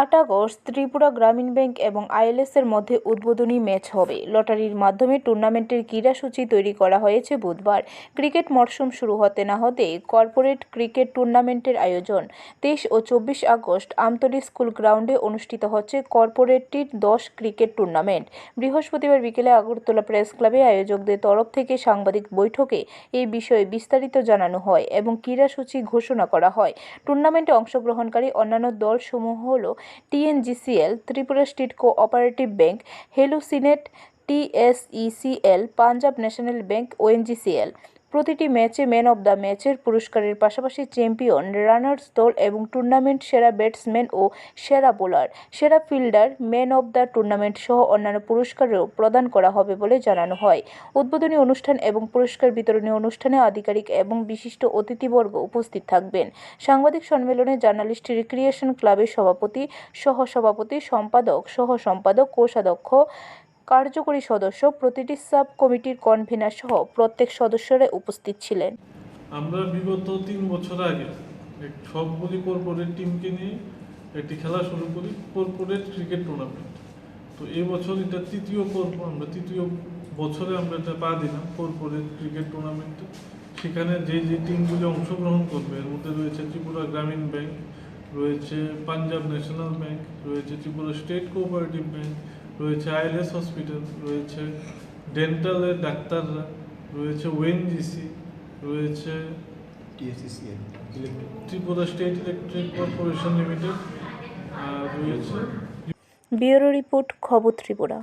আট আগস্ট ত্রিপুরা গ্রামীণ ব্যাংক এবং আইএলএস এর মধ্যে উদ্বোধনী ম্যাচ হবে। লটারির মাধ্যমে টুর্নামেন্টের ক্রীড়াসূচি তৈরি করা হয়েছে বুধবার। ক্রিকেট মরশুম শুরু হতে না হতে কর্পোরেট ক্রিকেট টুর্নামেন্টের আয়োজন। তেইশ ও চব্বিশ আগস্ট আমতলী স্কুল গ্রাউন্ডে অনুষ্ঠিত হচ্ছে কর্পোরেটটির দশ ক্রিকেট টুর্নামেন্ট। বৃহস্পতিবার বিকেলে আগরতলা প্রেস ক্লাবে আয়োজকদের তরফ থেকে সাংবাদিক বৈঠকে এই বিষয়ে বিস্তারিত জানানো হয় এবং ক্রীড়াসূচি ঘোষণা করা হয়। টুর্নামেন্টে অংশগ্রহণকারী অন্যান্য দলসমূহ হল TNGCL Tripura state cooperative bank hallucinate TSECL Punjab national bank ONGCL. প্রতিটি ম্যাচে ম্যান অব দ্য ম্যাচের পুরস্কারের পাশাপাশি চ্যাম্পিয়ন, রানার্স দল এবং টুর্নামেন্ট সেরা ব্যাটসম্যান ও সেরা বোলার, সেরা fielder, man of the tournament সহ অন্যান্য পুরস্কারও প্রদান করা হবে বলে জানানো হয়। উদ্বোধনী অনুষ্ঠান এবং পুরস্কার বিতরণী অনুষ্ঠানে আধিকারিক এবং বিশিষ্ট অতিথিবর্গ উপস্থিত থাকবেন। সাংবাদিক সম্মেলনে জার্নালিস্ট রিক্রিয়েশন ক্লাবের সভাপতি সহ সভাপতি সম্পাদক সহ সম্পাদক কোষাধ্যক্ষ কার্যকরী সদস্য প্রতিটি সাব কমিটির কনভেনার সহ প্রত্যেক সদস্যরা উপস্থিত ছিলেন। আমরা বিগত তিন বছর আগে সবগুলি কর্পোরেট টিমকে নিয়ে একটি খেলা শুরু করি কর্পোরেট ক্রিকেট টুর্নামেন্ট তো এই বছর এটা তৃতীয় পর্ব, আমরা তৃতীয় বছরে আমরা এটা পা দিলাম কর্পোরেট ক্রিকেট টুর্নামেন্টে সেখানে যে যে টিমগুলি অংশগ্রহণ করবে, এর মধ্যে রয়েছে ত্রিপুরা গ্রামীণ ব্যাংক, রয়েছে পাঞ্জাব ন্যাশনাল ব্যাংক, রয়েছে ত্রিপুরা স্টেট কোঅপারেটিভ ব্যাংক রয়েছে আইএলএস হসপিটাল রয়েছে ডেন্টালের ডাক্তাররা রয়েছে ওএনজিসি রয়েছে TSCCL Tripura state electric corporation limited আর রয়েছে ব্যুরো রিপোর্ট খবর ত্রিপুরা।